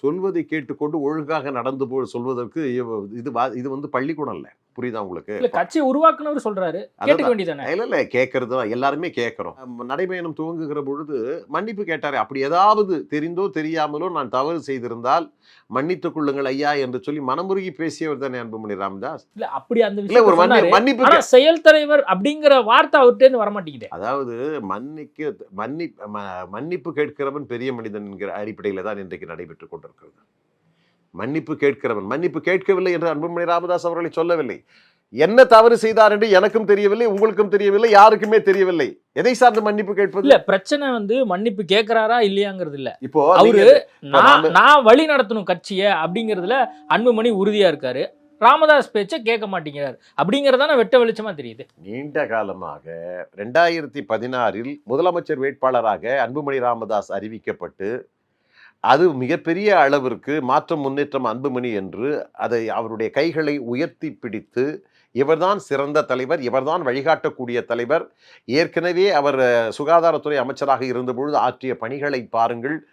சொல்வதை கேட்டுக்கொண்டு ஒழுங்காக நடந்து போ சொல்வதற்கு இது வா- இது வந்து பள்ளிக்கூடம் இல்லை. புரியுதா உங்களுக்கு? இல்ல கட்சி உருவாக்குனவர் சொல்றாரு. கேட்டுக்க வேண்டியதானே இல்ல இல்ல கேட்கறது தான். எல்லாருமே கேட்கிறோம் நடைபயணம் துவங்குகிற பொழுது மன்னிப்பு கேட்டாரே அப்படி ஏதாவது தெரிந்தோ தெரியாமலோ நான் தவறு செய்திருந்தால் மன்னித்துக் கொள்ளுங்கள் ஐயா என்று சொல்லி மனமுருகி பேசியவர் தானே அன்புமணி ராமதாஸ்? இல்ல அப்படி அந்த இல்ல ஒரு மன்னிப்பு செயல் தலைவர் அப்படிங்கிற வார்த்தை அவர்கிட்ட வர மாட்டேங்குது அதாவது மன்னிக்க மன்னி மன்னிப்பு கேட்கிறவன் பெரிய மனிதன் என்கிற அடிப்படையில் தான் இன்றைக்கு நடைபெற்றுக் கொண்டிருக்கிறது. மன்னிப்பு கேட்கிறவன். மன்னிப்பு கேட்கவில்லை என்று அன்புமணி ராமதாஸ் அவர்களை சொல்லவில்லை. என்ன தவறு செய்தார் என்று எனக்கும் தெரியவில்லை உங்களுக்கும் தெரியவில்லை யாருக்குமே தெரியவில்லை. எதை சார்ந்து மன்னிப்பு கேட்பது? இல்ல பிரச்சனை வந்து மன்னிப்பு கேக்குறாரா இல்லையாங்கிறது இல்ல. இப்போ அவரு நான் வழி நடத்தணும் கட்சியை அப்படிங்கிறதுல அன்புமணி உறுதியா இருக்காரு. ராமதாஸ் பேச்சை கேட்க மாட்டேங்கிறார். அப்படிங்கறதான வெட்ட வெளிச்சமா தெரியுது. நீண்ட காலமாக ரெண்டாயிரத்தி பதினாறில் முதலமைச்சர் வேட்பாளராக அன்புமணி ராமதாஸ் அறிவிக்கப்பட்டு அது மிகப்பெரிய அளவிற்கு மாற்றம் முன்னேற்றம் அன்புமணி என்று அதை அவருடைய கைகளை உயர்த்தி பிடித்து இவர்தான் சிறந்த தலைவர் இவர்தான் வழிகாட்டக்கூடிய தலைவர். ஏற்கனவே அவர் சுகாதாரத்துறை அமைச்சராக இருந்தபொழுது ஆற்றிய பணிகளை பாருங்கள்.